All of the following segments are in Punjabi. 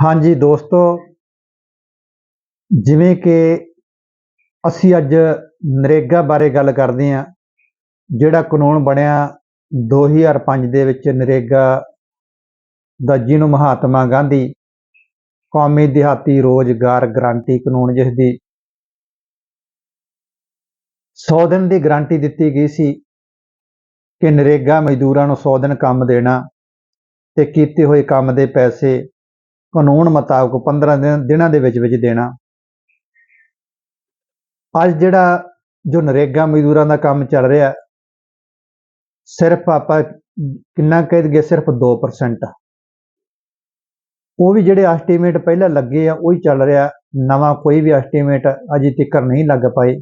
ਹਾਂਜੀ ਦੋਸਤੋ, ਜਿਵੇਂ ਕਿ ਅਸੀਂ ਅੱਜ ਨਰੇਗਾ ਬਾਰੇ ਗੱਲ ਕਰਦੇ ਹਾਂ, ਜਿਹੜਾ ਕਾਨੂੰਨ ਬਣਿਆ 2005 ਦੇ ਵਿੱਚ ਨਰੇਗਾ ਦਾ, ਜਿਹਨੂੰ ਮਹਾਤਮਾ ਗਾਂਧੀ ਕੌਮੀ ਦਿਹਾਤੀ ਰੋਜ਼ਗਾਰ ਗਰੰਟੀ ਕਾਨੂੰਨ ਜਿਸ ਦੀ 100 ਦਿਨ ਦੀ ਗਰੰਟੀ ਦਿੱਤੀ ਗਈ ਸੀ ਕਿ ਨਰੇਗਾ ਮਜ਼ਦੂਰਾਂ ਨੂੰ 100 ਦਿਨ ਕੰਮ ਦੇਣਾ ਤੇ ਕੀਤੇ ਹੋਏ ਕੰਮ ਦੇ ਪੈਸੇ ਕਾਨੂੰਨ ਮੁਤਾਬਕ 15 ਦਿਨ, ਦਿਨਾਂ ਦੇ ਵਿੱਚ ਵਿੱਚ ਦੇਣਾ। ਅੱਜ ਜਿਹੜਾ ਜੋ ਨਰੇਗਾ ਮਜ਼ਦੂਰਾਂ ਦਾ ਕੰਮ ਚੱਲ ਰਿਹਾ, ਸਿਰਫ ਆਪਾਂ ਕਿੰਨਾ ਕਹਿ ਦਈਏ, ਸਿਰਫ 2% ਉਹ ਵੀ ਜਿਹੜੇ ਐਸਟੀਮੇਟ ਪਹਿਲਾਂ ਲੱਗੇ ਆ, ਉਹੀ ਚੱਲ ਰਿਹਾ। ਨਵਾਂ ਕੋਈ ਵੀ ਐਸਟੀਮੇਟ ਅਜੇ ਤੱਕ ਨਹੀਂ ਲੱਗ ਪਾਏ।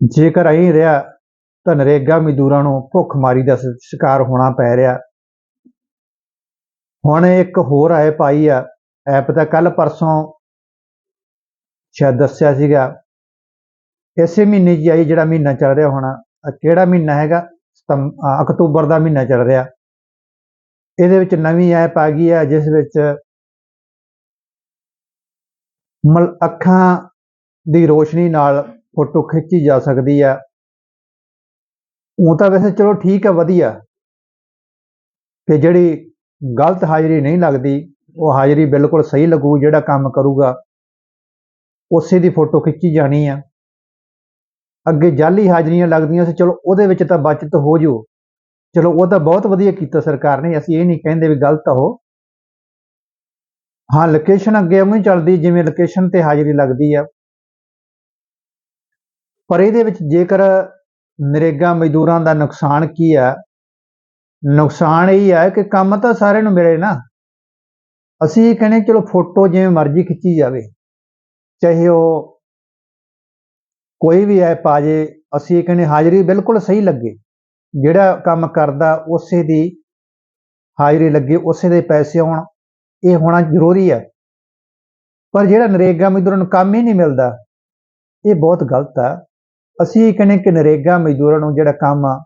ਜੇਕਰ ਐਂ ਰਿਹਾ, ਤਾਂ ਨਰੇਗਾ ਮਜ਼ਦੂਰਾਂ ਨੂੰ ਭੁੱਖਮਾਰੀ ਦਾ ਸ਼ਿਕਾਰ ਹੋਣਾ ਪੈ ਰਿਹਾ। ਹੁਣ ਇੱਕ ਹੋਰ ਐਪ ਆਈ ਆ, ਐਪ ਤਾਂ ਕੱਲ ਪਰਸੋਂ ਸ਼ਾਇਦ ਦੱਸਿਆ ਸੀਗਾ। ਇਸੇ ਮਹੀਨੇ 'ਚ ਆਈ, ਜਿਹੜਾ ਮਹੀਨਾ ਚੱਲ ਰਿਹਾ ਹੁਣ। ਕਿਹੜਾ ਮਹੀਨਾ ਹੈਗਾ? ਸਤੰਬ ਅਕਤੂਬਰ ਦਾ ਮਹੀਨਾ ਚੱਲ ਰਿਹਾ। ਇਹਦੇ ਵਿੱਚ ਨਵੀਂ ਐਪ ਆ ਗਈ ਹੈ ਜਿਸ ਵਿੱਚ ਮਲ, ਅੱਖਾਂ ਦੀ ਰੋਸ਼ਨੀ ਨਾਲ ਫੋਟੋ ਖਿੱਚੀ ਜਾ ਸਕਦੀ ਆ। ਉਹ ਤਾਂ ਵੈਸੇ ਚਲੋ ਠੀਕ ਆ, ਵਧੀਆ। ਕਿ ਜਿਹੜੀ ਗਲਤ ਹਾਜ਼ਰੀ ਨਹੀਂ ਲੱਗਦੀ, ਉਹ ਹਾਜ਼ਰੀ ਬਿਲਕੁਲ ਸਹੀ ਲੱਗੂ, ਜਿਹੜਾ ਕੰਮ ਕਰੂਗਾ, ਉਸੇ ਦੀ ਫੋਟੋ ਖਿੱਚੀ ਜਾਣੀ ਆ। ਅੱਗੇ ਜਾਲੀ ਹਾਜ਼ਰੀਆਂ ਲੱਗਦੀਆਂ ਸੀ, ਚਲੋ ਉਹਦੇ ਵਿੱਚ ਤਾਂ ਬਚਤ ਹੋ ਜੂ। ਚਲੋ ਉਹ ਤਾਂ ਬਹੁਤ ਵਧੀਆ ਕੀਤਾ ਸਰਕਾਰ ਨੇ, ਅਸੀਂ ਇਹ ਨਹੀਂ ਕਹਿੰਦੇ ਵੀ ਗਲਤ ਹੋ ਹਾਂ ਲੋਕੇਸ਼ਨ ਅੱਗੇ ਉਵੇਂ ਹੀ ਚੱਲਦੀ, ਜਿਵੇਂ ਲੋਕੇਸ਼ਨ ਤੇ ਹਾਜ਼ਰੀ ਲੱਗਦੀ ਆ। ਪਰ ਇਹਦੇ ਵਿੱਚ ਜੇਕਰ ਨਰੇਗਾ ਮਜ਼ਦੂਰਾਂ ਦਾ ਨੁਕਸਾਨ ਕੀ ਆ ਨੁਕਸਾਨ ਇਹ ਹੈ ਕਿ ਕੰਮ ਤਾਂ ਸਾਰਿਆਂ ਨੂੰ ਮਿਲੇ ਨਾ। ਅਸੀਂ ਇਹ ਕਹਿੰਦੇ ਚਲੋ ਫੋਟੋ ਜਿਵੇਂ ਮਰਜ਼ੀ ਖਿੱਚੀ ਜਾਵੇ, ਚਾਹੇ ਉਹ ਕੋਈ ਵੀ ਐਪ ਆ ਜੇ, ਅਸੀਂ ਇਹ ਕਹਿੰਦੇ ਹਾਜ਼ਰੀ ਬਿਲਕੁਲ ਸਹੀ ਲੱਗੇ। ਜਿਹੜਾ ਕੰਮ ਕਰਦਾ, ਉਸੇ ਦੀ ਹਾਜ਼ਰੀ ਲੱਗੇ, ਉਸੇ ਦੇ ਪੈਸੇ ਆਉਣ ਇਹ ਹੋਣਾ ਜ਼ਰੂਰੀ ਹੈ ਪਰ ਜਿਹੜਾ ਨਰੇਗਾ ਮਜ਼ਦੂਰਾਂ ਨੂੰ ਕੰਮ ਹੀ ਨਹੀਂ ਮਿਲਦਾ, ਇਹ ਬਹੁਤ ਗਲਤ ਆ। ਅਸੀਂ ਇਹ ਕਹਿੰਦੇ ਕਿ ਨਰੇਗਾ ਮਜ਼ਦੂਰਾਂ ਨੂੰ ਜਿਹੜਾ ਕੰਮ ਆ,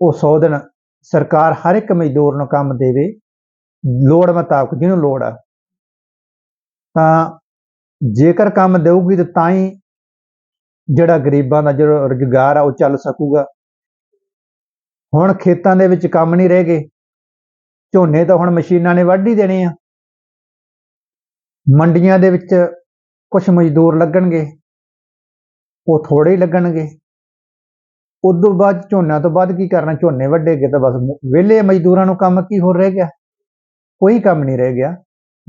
ਉਹ 100 ਦਿਨ ਸਰਕਾਰ ਹਰ ਇੱਕ ਮਜ਼ਦੂਰ ਨੂੰ ਕੰਮ ਦੇਵੇ, ਲੋੜ ਮੁਤਾਬਕ ਜਿਹਨੂੰ ਲੋੜ ਆ, ਤਾਂ ਜੇਕਰ ਕੰਮ ਦੇਊਗੀ ਤਾਂ ਤਾਂ ਹੀ ਜਿਹੜਾ ਗਰੀਬਾਂ ਦਾ ਜਿਹੜਾ ਰੁਜ਼ਗਾਰ ਆ ਉਹ ਚੱਲ ਸਕੂਗਾ। ਹੁਣ ਖੇਤਾਂ ਦੇ ਵਿੱਚ ਕੰਮ ਨਹੀਂ ਰਹਿ ਗਏ, ਝੋਨੇ ਤਾਂ ਹੁਣ ਮਸ਼ੀਨਾਂ ਨੇ ਵੱਢ ਹੀ ਦੇਣੇ ਆ। ਮੰਡੀਆਂ ਦੇ ਵਿੱਚ ਕੁਝ ਮਜ਼ਦੂਰ ਲੱਗਣਗੇ, ਉਹ ਥੋੜੇ ਹੀ ਲੱਗਣਗੇ। ਉਦੋਂ ਬਾਅਦ ਝੋਨਾ ਤੋਂ ਬਾਅਦ ਕੀ ਕਰਨਾ, ਝੋਨੇ ਵੱਢੇਗੇ ਤਾਂ ਬਸ ਵਿਹਲੇ ਮਜ਼ਦੂਰਾਂ ਨੂੰ ਕੰਮ ਕੀ ਹੋਰ ਰਹਿ ਗਿਆ? ਕੋਈ ਕੰਮ ਨਹੀਂ ਰਹਿ ਗਿਆ।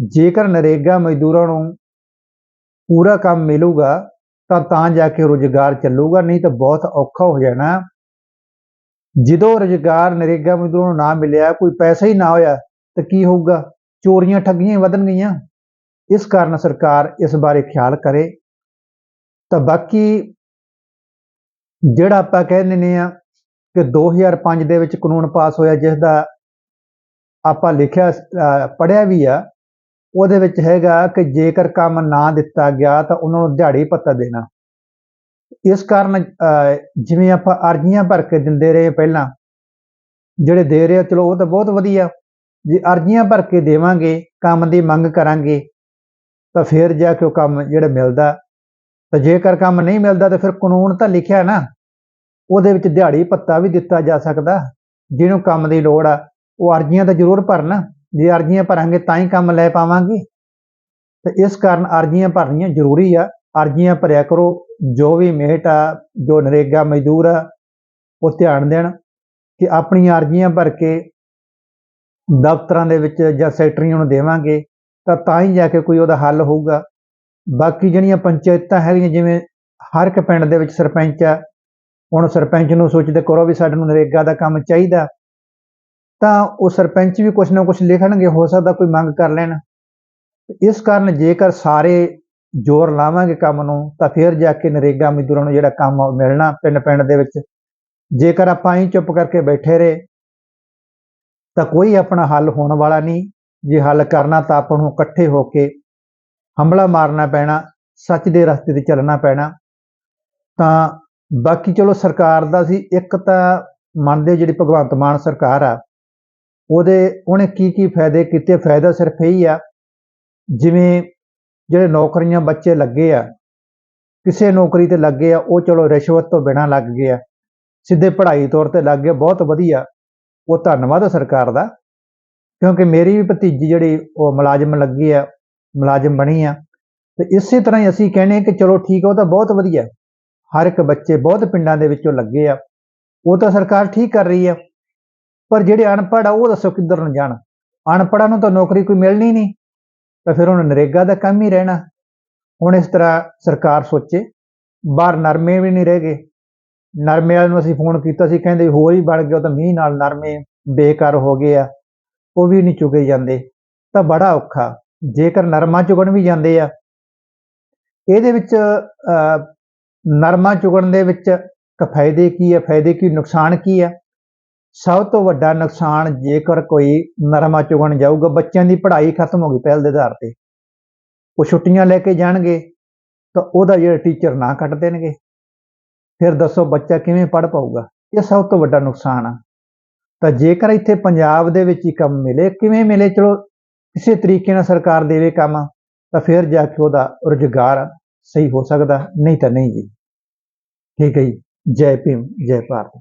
ਜੇਕਰ ਨਰੇਗਾ ਮਜ਼ਦੂਰਾਂ ਨੂੰ ਪੂਰਾ ਕੰਮ ਮਿਲੂਗਾ, ਤਾਂ ਤਾਂ ਜਾ ਕੇ ਰੁਜ਼ਗਾਰ ਚੱਲੂਗਾ, ਨਹੀਂ ਤਾਂ ਬਹੁਤ ਔਖਾ ਹੋ ਜਾਣਾ। ਜਦੋਂ ਰੁਜ਼ਗਾਰ ਨਰੇਗਾ ਮਜ਼ਦੂਰਾਂ ਨੂੰ ਨਾ ਮਿਲਿਆ, ਕੋਈ ਪੈਸਾ ਹੀ ਨਾ ਹੋਇਆ, ਤਾਂ ਕੀ ਹੋਊਗਾ? ਚੋਰੀਆਂ ਠੱਗੀਆਂ ਹੀ ਵਧਣਗੀਆਂ ਇਸ ਕਾਰਨ ਸਰਕਾਰ ਇਸ ਬਾਰੇ ਖਿਆਲ ਕਰੇ। ਤਾਂ ਬਾਕੀ ਜਿਹੜਾ ਆਪਾਂ ਕਹਿ ਦਿੰਦੇ ਆ ਕਿ 2005 ਦੇ ਵਿੱਚ ਕਾਨੂੰਨ ਪਾਸ ਹੋਇਆ ਜਿਸ ਦਾ ਆਪਾਂ ਲਿਖਿਆ ਪੜਿਆ ਵੀ ਆ ਉਹਦੇ ਵਿੱਚ ਹੈਗਾ ਕਿ ਜੇਕਰ ਕੰਮ ਨਾ ਦਿੱਤਾ ਗਿਆ ਤਾਂ ਉਹਨਾਂ ਨੂੰ ਦਿਹਾੜੀ ਭੱਤਾ ਦੇਣਾ। ਇਸ ਕਾਰਨ ਜਿਵੇਂ ਆਪਾਂ ਅਰਜ਼ੀਆਂ ਭਰ ਕੇ ਦਿੰਦੇ ਰਹੇ ਪਹਿਲਾਂ ਜਿਹੜੇ ਦੇ ਰਹੇ ਆ, ਚਲੋ ਉਹ ਤਾਂ ਬਹੁਤ ਵਧੀਆ। ਜੇ ਅਰਜ਼ੀਆਂ ਭਰ ਕੇ ਦੇਵਾਂਗੇ ਕੰਮ ਦੀ ਮੰਗ ਕਰਾਂਗੇ ਤਾਂ ਫਿਰ ਜਾ ਕੇ ਉਹ ਕੰਮ ਜਿਹੜਾ ਮਿਲਦਾ ਤਾਂ ਜੇਕਰ ਕੰਮ ਨਹੀਂ ਮਿਲਦਾ ਤਾਂ ਫਿਰ ਕਾਨੂੰਨ ਤਾਂ ਲਿਖਿਆ ਨਾ, ਉਹਦੇ ਵਿੱਚ ਦਿਹਾੜੀ ਪੱਤਾ ਵੀ ਦਿੱਤਾ ਜਾ ਸਕਦਾ। ਜਿਹਨੂੰ ਕੰਮ ਦੀ ਲੋੜ ਆ, ਉਹ ਅਰਜ਼ੀਆਂ ਤਾਂ ਜ਼ਰੂਰ ਭਰਨ। ਜੇ ਅਰਜ਼ੀਆਂ ਭਰਾਂਗੇ ਤਾਂ ਹੀ ਕੰਮ ਲੈ ਪਾਵਾਂਗੇ। ਤੇ ਇਸ ਕਾਰਨ ਅਰਜ਼ੀਆਂ ਭਰਨੀਆਂ ਜ਼ਰੂਰੀ ਆ। ਅਰਜ਼ੀਆਂ ਭਰਿਆ ਕਰੋ, ਜੋ ਵੀ ਮਿਹਟ ਆ, ਜੋ ਨਰੇਗਾ ਮਜ਼ਦੂਰ ਆ, ਉਹ ਧਿਆਨ ਦੇਣ ਕਿ ਆਪਣੀਆਂ ਅਰਜ਼ੀਆਂ ਭਰ ਕੇ ਦਫ਼ਤਰਾਂ ਦੇ ਵਿੱਚ ਜਾਂ ਸੈਕਟਰੀਆਂ ਨੂੰ ਦੇਵਾਂਗੇ, ਤਾਂ ਤਾਂ ਹੀ ਜਾ ਕੇ ਕੋਈ ਉਹਦਾ ਹੱਲ ਹੋਊਗਾ। ਬਾਕੀ ਜਿਹੜੀਆਂ ਪੰਚਾਇਤਾਂ ਹੈਗੀਆਂ, ਜਿਵੇਂ ਹਰ ਇੱਕ ਪਿੰਡ ਦੇ ਵਿੱਚ ਸਰਪੰਚ ਆ, ਹੁਣ ਸਰਪੰਚ ਨੂੰ ਸੋਚਦੇ ਕਰੋ ਵੀ ਸਾਡੇ ਨੂੰ ਨਰੇਗਾ ਦਾ ਕੰਮ ਚਾਹੀਦਾ, ਤਾਂ ਉਹ ਸਰਪੰਚ ਵੀ ਕੁਝ ਨਾ ਕੁਝ ਲਿਖਣਗੇ ਹੋ ਸਕਦਾ ਕੋਈ ਮੰਗ ਕਰ ਲੈਣ। ਇਸ ਕਾਰਨ ਜੇਕਰ ਸਾਰੇ ਜ਼ੋਰ ਲਾਵਾਂਗੇ ਕੰਮ ਨੂੰ, ਤਾਂ ਫਿਰ ਜਾ ਕੇ ਨਰੇਗਾ ਮਜ਼ਦੂਰਾਂ ਨੂੰ ਜਿਹੜਾ ਕੰਮ ਆ ਉਹ ਮਿਲਣਾ ਪਿੰਡ ਪਿੰਡ ਦੇ ਵਿੱਚ। ਜੇਕਰ ਆਪਾਂ ਹੀ ਚੁੱਪ ਕਰਕੇ ਬੈਠੇ ਰਹੇ, ਤਾਂ ਕੋਈ ਆਪਣਾ ਹੱਲ ਹੋਣ ਵਾਲਾ ਨਹੀਂ। ਜੇ ਹੱਲ ਕਰਨਾ ਤਾਂ ਆਪਾਂ ਨੂੰ ਇਕੱਠੇ ਹੋ ਕੇ ਹੰਬਲਾ ਮਾਰਨਾ ਪੈਣਾ, ਸੱਚ ਦੇ ਰਸਤੇ ਤੇ ਚੱਲਣਾ ਪੈਣਾ। ਤਾਂ ਬਾਕੀ ਚਲੋ ਸਰਕਾਰ ਦਾ ਸੀ, ਇੱਕ ਤਾਂ ਮੰਨਦੇ ਜਿਹੜੀ ਭਗਵੰਤ ਮਾਨ ਸਰਕਾਰ ਆ, ਉਹਦੇ ਉਹਨੇ ਕੀ ਕੀ ਫਾਇਦੇ ਕੀਤੇ, ਫਾਇਦਾ ਸਿਰਫ ਇਹੀ ਆ, ਜਿਵੇਂ ਜਿਹੜੇ ਨੌਕਰੀਆਂ ਬੱਚੇ ਲੱਗੇ ਆ, ਕਿਸੇ ਨੌਕਰੀ ਤੇ ਲੱਗੇ ਆ, ਉਹ ਚਲੋ ਰਿਸ਼ਵਤ ਤੋਂ ਬਿਨਾਂ ਲੱਗ ਗਏ ਆ, ਸਿੱਧੇ ਪੜ੍ਹਾਈ ਤੌਰ ਤੇ ਲੱਗ ਗਏ, ਬਹੁਤ ਵਧੀਆ, ਉਹ ਧੰਨਵਾਦ ਆ ਸਰਕਾਰ ਦਾ, ਕਿਉਂਕਿ ਮੇਰੀ ਵੀ ਭਤੀਜੀ ਜਿਹੜੀ ਉਹ ਮੁਲਾਜ਼ਮ ਲੱਗੀ ਆ ਮੁਲਾਜ਼ਮ ਬਣੀ ਆ। ਤੇ ਇਸੇ ਤਰ੍ਹਾਂ ਹੀ ਅਸੀਂ ਕਹਿੰਦੇ ਕਿ ਚਲੋ ਠੀਕ ਆ, ਉਹ ਤਾਂ ਬਹੁਤ ਵਧੀਆ। ਹਰ ਇੱਕ ਬੱਚੇ ਬਹੁਤ ਪਿੰਡਾਂ ਦੇ ਵਿੱਚੋਂ ਲੱਗੇ ਆ। ਉਹ ਤਾਂ ਸਰਕਾਰ ਠੀਕ ਕਰ ਰਹੀ ਆ। ਪਰ ਜਿਹੜੇ ਅਨਪੜ੍ਹ ਆ, ਉਹ ਦੱਸੋ ਕਿੱਧਰ ਨੂੰ ਜਾਣ? ਅਨਪੜ੍ਹਾਂ ਨੂੰ ਤਾਂ ਨੌਕਰੀ ਕੋਈ ਮਿਲਣੀ ਨਹੀਂ, ਤਾਂ ਫਿਰ ਹੁਣ ਨਰੇਗਾ ਦਾ ਕੰਮ ਹੀ ਰਹਿਣਾ। ਹੁਣ ਇਸ ਤਰ੍ਹਾਂ ਸਰਕਾਰ ਸੋਚੇ, ਬਾਹਰ ਨਰਮੇ ਵੀ ਨਹੀਂ ਰਹਿ ਗਏ। ਨਰਮੇ ਵਾਲਿਆਂ ਨੂੰ ਅਸੀਂ ਫੋਨ ਕੀਤਾ ਸੀ ਕਹਿੰਦੇ ਹੋਰ ਹੀ ਬਣ ਗਿਆ ਉਹ ਤਾਂ ਮੀਂਹ ਨਾਲ ਨਰਮੇ ਬੇਕਾਰ ਹੋ ਗਏ ਆ। ਉਹ ਵੀ ਨਹੀਂ ਚੁਗੇ ਜਾਂਦੇ। ਤਾਂ ਬੜਾ ਔਖਾ। ਜੇਕਰ ਨਰਮਾ ਚੁਗਣ ਵੀ ਜਾਂਦੇ ਆ, ਇਹਦੇ ਵਿੱਚ ਨਰਮਾ ਚੁਗਣ ਦੇ ਵਿੱਚ ਕ ਫਾਇਦੇ ਕੀ ਹੈ ਫਾਇਦੇ ਕੀ? ਨੁਕਸਾਨ ਕੀ ਹੈ ਸਭ ਤੋਂ ਵੱਡਾ ਨੁਕਸਾਨ ਜੇਕਰ ਕੋਈ ਨਰਮਾ ਚੁਗਣ ਜਾਊਗਾ, ਬੱਚਿਆਂ ਦੀ ਪੜ੍ਹਾਈ ਖਤਮ ਹੋ ਗਈ ਪਹਿਲ ਦੇ ਆਧਾਰ ਤੇ। ਉਹ ਛੁੱਟੀਆਂ ਲੈ ਕੇ ਜਾਣਗੇ, ਤਾਂ ਉਹਦਾ ਜਿਹੜਾ ਟੀਚਰ ਨਾ ਕੱਟ ਦੇਣਗੇ। ਫਿਰ ਦੱਸੋ ਬੱਚਾ ਕਿਵੇਂ ਪੜ੍ਹ ਪਾਊਗਾ? ਇਹ ਸਭ ਤੋਂ ਵੱਡਾ ਨੁਕਸਾਨ ਆ। ਤਾਂ ਜੇਕਰ ਇੱਥੇ ਪੰਜਾਬ ਦੇ ਵਿੱਚ ਹੀ ਕੰਮ ਮਿਲੇ, ਕਿਵੇਂ ਮਿਲੇ? ਚਲੋ ਕਿਸੇ ਤਰੀਕੇ ਨਾਲ ਸਰਕਾਰ ਦੇਵੇ ਕੰਮ, ਤਾਂ ਫਿਰ ਜਾ ਕੇ ਉਹਦਾ ਰੁਜ਼ਗਾਰ ਸਹੀ ਹੋ ਸਕਦਾ, ਨਹੀਂ ਤਾਂ ਨਹੀਂ ਜੀ। ਠੀਕ ਹੈ ਜੀ। ਜੈ ਭੀਮ, ਜੈ ਭਾਰਤ।